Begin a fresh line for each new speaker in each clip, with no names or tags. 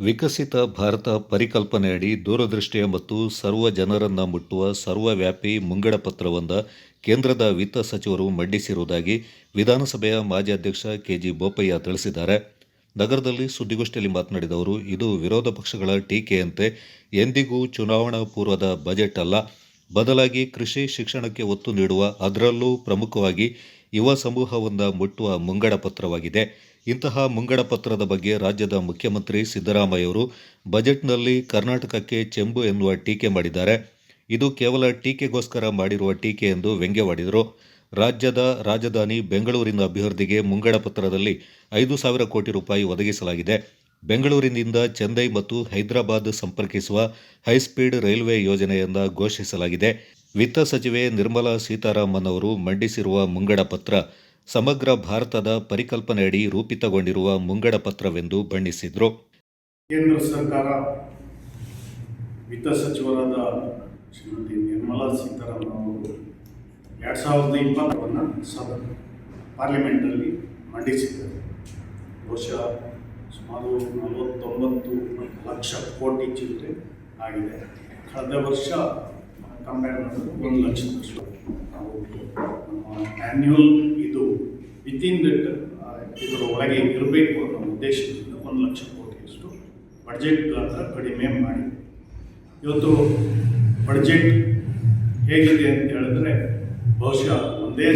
ವಿಕಸಿತ ಭಾರತ ಪರಿಕಲ್ಪನೆಯಡಿ ದೂರದೃಷ್ಟಿಯ ಮತ್ತು ಸರ್ವ ಜನರನ್ನು ಮುಟ್ಟುವ ಸರ್ವವ್ಯಾಪಿ ಮುಂಗಡ ಪತ್ರವೊಂದ ಕೇಂದ್ರದ ವಿತ್ತ ಸಚಿವರು ಮಂಡಿಸಿರುವುದಾಗಿ ವಿಧಾನಸಭೆಯ ಮಾಜಿ ಅಧ್ಯಕ್ಷ ಕೆಜಿ ಬೋಪಯ್ಯ ತಿಳಿಸಿದ್ದಾರೆ. ನಗರದಲ್ಲಿ ಸುದ್ದಿಗೋಷ್ಠಿಯಲ್ಲಿ ಮಾತನಾಡಿದ ಅವರು, ಇದು ವಿರೋಧ ಪಕ್ಷಗಳ ಟೀಕೆಯಂತೆ ಎಂದಿಗೂ ಚುನಾವಣಾ ಪೂರ್ವದ ಬಜೆಟ್ ಅಲ್ಲ. ಬದಲಾಗಿ ಕೃಷಿ ಶಿಕ್ಷಣಕ್ಕೆ ಒತ್ತು ನೀಡುವ ಅದರಲ್ಲೂ ಪ್ರಮುಖವಾಗಿ ಯುವ ಸಮೂಹವೊಂದ ಮುಟ್ಟುವ ಮುಂಗಡ ಪತ್ರವಾಗಿದೆ ಇಂತಹ ಮುಂಗಡ ಪತ್ರದ ಬಗ್ಗೆ ರಾಜ್ಯದ ಮುಖ್ಯಮಂತ್ರಿ ಸಿದ್ದರಾಮಯ್ಯವರು ಬಜೆಟ್ನಲ್ಲಿ ಕರ್ನಾಟಕಕ್ಕೆ ಚೆಂಬು ಎನ್ನುವ ಟೀಕೆ ಮಾಡಿದ್ದಾರೆ. ಇದು ಕೇವಲ ಟೀಕೆಗೋಸ್ಕರ ಮಾಡಿರುವ ಟೀಕೆ ಎಂದು ವ್ಯಂಗ್ಯವಾಡಿದರು. ರಾಜ್ಯದ ರಾಜಧಾನಿ ಬೆಂಗಳೂರಿನ ಅಭಿವೃದ್ಧಿಗೆ ಮುಂಗಡ ಪತ್ರದಲ್ಲಿ ಐದು ಸಾವಿರ ಕೋಟಿ ರೂಪಾಯಿ ಒದಗಿಸಲಾಗಿದೆ. ಬೆಂಗಳೂರಿನಿಂದ ಚೆನ್ನೈ ಮತ್ತು ಹೈದರಾಬಾದ್ ಸಂಪರ್ಕಿಸುವ ಹೈಸ್ಪೀಡ್ ರೈಲ್ವೆ ಯೋಜನೆಯನ್ನ ಘೋಷಿಸಲಾಗಿದೆ. ವಿತ್ತ ಸಚಿವೆ ನಿರ್ಮಲಾ ಸೀತಾರಾಮನ್ ಅವರು ಮಂಡಿಸಿರುವ ಮುಂಗಡ ಪತ್ರ ಸಮಗ್ರ ಭಾರತದ ಪರಿಕಲ್ಪನೆಯಡಿ ರೂಪಿತಗೊಂಡಿರುವ ಮುಂಗಡ ಪತ್ರವೆಂದು ಬಣ್ಣಿಸಿದರು.
ಕೇಂದ್ರ ಸರ್ಕಾರ ವಿತ್ತ ಸಚಿವರಾದ ಶ್ರೀಮತಿ ನಿರ್ಮಲಾ ಸೀತಾರಾಮನ್ ಅವರು ಎರಡು ಸಾವಿರದ ಇಪ್ಪತ್ತರನ್ನು ಸದನ ಪಾರ್ಲಿಮೆಂಟಲ್ಲಿ ಮಂಡಿಸಿದ್ದಾರೆ. ಬಹುಶಃ ಸುಮಾರು ನಲವತ್ತೊಂಬತ್ತು ಲಕ್ಷ ಕೋಟಿ ಚಿಲ್ಲರೆ ಆಗಿದೆ. ಕಳೆದ ವರ್ಷ ಕಂಪೇರ್ ಮಾಡಿದ್ರೆ ಒಂದು ಲಕ್ಷ ನಾವು ಆ್ಯನ್ಯುವಲ್ ಇದು ವಿತಿನ್ ದಟ್ ಇದರ ಒಳಗೆ ಇರಬೇಕು ಅನ್ನೋ ಉದ್ದೇಶದಿಂದ ಒಂದು ಲಕ್ಷ ಕೋಟಿಯಷ್ಟು ಬಡ್ಜೆಟ್ ಗಾತ್ರ ಕಡಿಮೆ ಮಾಡಿ ಇವತ್ತು ಬಡ್ಜೆಟ್ ಹೇಗಿದೆ ಅಂತ ಹೇಳಿದ್ರೆ ಬಹುಶಃ ಒಂದೇ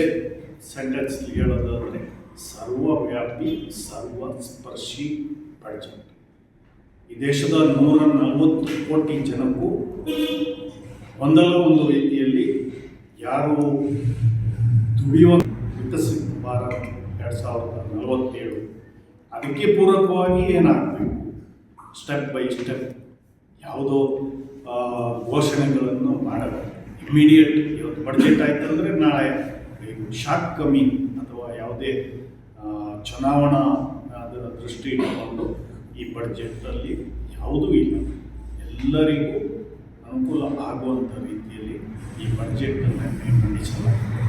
ಸೆಂಟೆನ್ಸ್ ಹೇಳೋದಾದರೆ ಸರ್ವವ್ಯಾಪಿ ಸರ್ವಸ್ಪರ್ಶಿ ಬಡ್ಜೆಟ್ ಈ ದೇಶದ ನೂರ ನಲವತ್ತು ಕೋಟಿ ಜನಕ್ಕೂ ಒಂದಲ್ಲ ಒಂದು ರೀತಿಯಲ್ಲಿ ಯಾರು ದುಡಿಯುವ ವಿಕಸಿತ ಎರಡು ಸಾವಿರದ ನಲವತ್ತೇಳು, ಅದಕ್ಕೆ ಪೂರಕವಾಗಿ ಏನಾಗಬೇಕು? ಸ್ಟೆಪ್ ಬೈ ಸ್ಟೆಪ್ ಯಾವುದೋ ಘೋಷಣೆಗಳನ್ನು ಮಾಡಬೇಕು. ಇಮಿಡಿಯೇಟ್ ಇವತ್ತು ಬಡ್ಜೆಟ್ ಆಯ್ತು ಅಂದರೆ ನಾಳೆ ಶಾಕ್ ಕಮ್ಮಿ ಅಥವಾ ಯಾವುದೇ ಚುನಾವಣಾ ಅದರ ದೃಷ್ಟಿ ಇಟ್ಟುಕೊಂಡು ಈ ಬಡ್ಜೆಟಲ್ಲಿ ಯಾವುದೂ ಇಲ್ಲ. ಎಲ್ಲರಿಗೂ ಅನುಕೂಲ ಆಗುವಂಥ ರೀತಿಯಲ್ಲಿ ಈ ಬಡ್ಜೆಟನ್ನು ಮಂಡಿಸಲಾಗಿದೆ.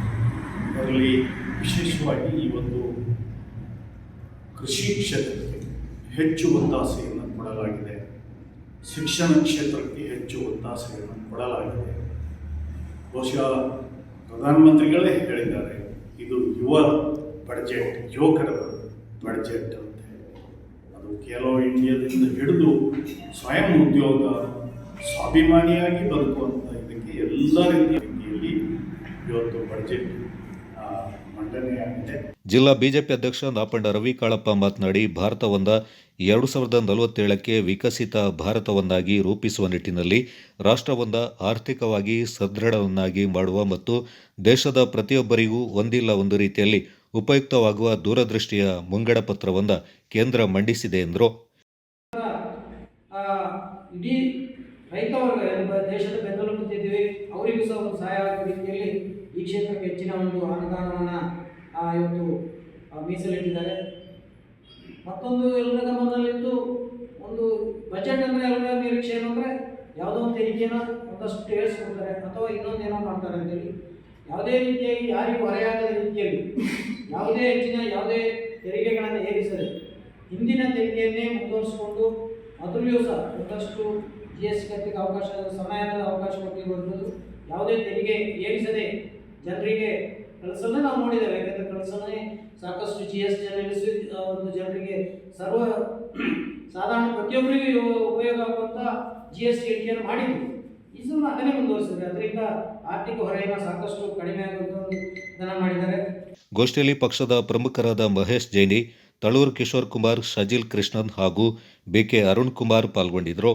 ಅದರಲ್ಲಿ ವಿಶೇಷವಾಗಿ ಈ ಒಂದು ಕೃಷಿ ಕ್ಷೇತ್ರಕ್ಕೆ ಹೆಚ್ಚು ಒತ್ತಾಸೆಯನ್ನು ಕೊಡಲಾಗಿದೆ. ಶಿಕ್ಷಣ ಕ್ಷೇತ್ರಕ್ಕೆ ಹೆಚ್ಚು ಒತ್ತಾಸೆಯನ್ನು ಕೊಡಲಾಗಿದೆ. ಬಹುಶಃ ಪ್ರಧಾನಮಂತ್ರಿಗಳೇ ಹೇಳಿದ್ದಾರೆ, ಇದು ಯುವ ಬಡ್ಜೆಟ್ ಯುವಕರ ಬಡ್ಜೆಟ್ ಅಂತ. ಹೇಳಿ ಅದು ಕೆಲವು ಇಂಡಿಯಾದಿಂದ ಹಿಡಿದು ಸ್ವಯಂ ಉದ್ಯೋಗ ಸ್ವಾಭಿಮಾನಿಯಾಗಿ ಬದುಕುವಂಥ ಇದಕ್ಕೆ ಎಲ್ಲ ರೀತಿಯ ರೀತಿಯಲ್ಲಿ ಇವತ್ತು ಬಡ್ಜೆಟ್
ಜಿಲ್ಲಾ ಬಿಜೆಪಿ ಅಧ್ಯಕ್ಷ ನಾಪಂಡ ರವಿ ಕಾಳಪ್ಪ ಮಾತನಾಡಿ ಭಾರತವೊಂದ ಎರಡು ಸಾವಿರದ ನಲವತ್ತೇಳಕ್ಕೆ ವಿಕಸಿತ ಭಾರತವನ್ನಾಗಿ ರೂಪಿಸುವ ನಿಟ್ಟಿನಲ್ಲಿ ರಾಷ್ಟ್ರವೊಂದ ಆರ್ಥಿಕವಾಗಿ ಸದೃಢವನ್ನಾಗಿ ಮಾಡುವ ಮತ್ತು ದೇಶದ ಪ್ರತಿಯೊಬ್ಬರಿಗೂ ಒಂದಿಲ್ಲ ಒಂದು ರೀತಿಯಲ್ಲಿ ಉಪಯುಕ್ತವಾಗುವ ದೂರದೃಷ್ಟಿಯ ಮುಂಗಡ ಪತ್ರವೊಂದ ಕೇಂದ್ರ ಮಂಡಿಸಿದೆ ಎಂದರು.
ಆ, ಇಡೀ ರೈತ ವರ್ಗ ದೇಶದ ಬೆನ್ನೆಲುಬು ಕೂತಿದ್ದೀವಿ ಅವರಿಗೂ ಸಹ ಒಂದು ಸಹಾಯ ಆಗುವ ರೀತಿಯಲ್ಲಿ ಈ ಕ್ಷೇತ್ರಕ್ಕೆ ಹೆಚ್ಚಿನ ಒಂದು ಅನುದಾನವನ್ನು ಇವತ್ತು ಮೀಸಲಿಟ್ಟಿದ್ದಾರೆ. ಮತ್ತೊಂದು ಎಲ್ಲರ ಗಮನದಲ್ಲಿದ್ದು ಒಂದು ಬಜೆಟ್ ಅಂದರೆ ಎಲ್ಲರ ನಿರೀಕ್ಷೆ ಏನು ಅಂದರೆ ಯಾವುದೋ ಒಂದು ತೆರಿಗೆನ ಒಂದಷ್ಟು ಏರಿಸ್ಕೊಡ್ತಾರೆ ಅಥವಾ ಇನ್ನೊಂದು ಏನೋ ಮಾಡ್ತಾರೆ ಅಂತೇಳಿ. ಯಾವುದೇ ರೀತಿಯಾಗಿ ಯಾರಿಗೂ ಹೊರೆಯಾಗದ ರೀತಿಯಲ್ಲಿ ಯಾವುದೇ ಹೆಚ್ಚಿನ ಯಾವುದೇ ತೆರಿಗೆಗಳನ್ನು ಏರಿಸದೆ ಹಿಂದಿನ ತೆರಿಗೆಯನ್ನೇ ಮುಂದುವರಿಸಿಕೊಂಡು, ಅದರಲ್ಲಿಯೂ ಸಹ ಒಂದಷ್ಟು ಜಿ ಎಸ್ ಟಿ ಅವಕಾಶ, ಸಮಯದ ಅವಕಾಶ ಕೊಟ್ಟಿರುವಂಥದ್ದು ಯಾವುದೇ ತೆರಿಗೆ ಏರಿಸದೆ ಜನರಿಗೆ ಕಳಿಸೋದನ್ನ ನಾವು ನೋಡಿದ್ದೇವೆ. ಯಾಕಂದರೆ ಕಳಿಸೋದೇ ಸಾಕಷ್ಟು ಜಿ ಎಸ್ ಟಿ ಒಂದು ಜನರಿಗೆ ಸರ್ವ ಸಾಧಾರಣ ಪ್ರತಿಯೊಬ್ಬರಿಗೂ ಉಪಯೋಗ ಆಗುವಂಥ ಜಿ ಎಸ್ ಟಿ ಇಳಿಕೆಯನ್ನು ಮಾಡಿದ್ದು ಇದನ್ನು ಅದನ್ನೇ ಮುಂದುವರಿಸಿದ್ದಾರೆ ಅದರಿಂದ ಆರ್ಥಿಕ ಹೊರೆಯನ್ನು ಸಾಕಷ್ಟು ಕಡಿಮೆ ಆಗುವಂಥ ಒಂದು ಮಾಡಿದ್ದಾರೆ.
ಗೋಷ್ಠಿಯಲ್ಲಿ ಪಕ್ಷದ ಪ್ರಮುಖರಾದ ಮಹೇಶ್ ಜೈನಿ, ತಳೂರು ಕಿಶೋರ್ ಕುಮಾರ್ ಶಜಿಲ್ ಕೃಷ್ಣನ್ ಹಾಗೂ ಬಿಕೆ ಅರುಣ್ ಕುಮಾರ್ ಪಾಲ್ಗೊಂಡಿದ್ದರು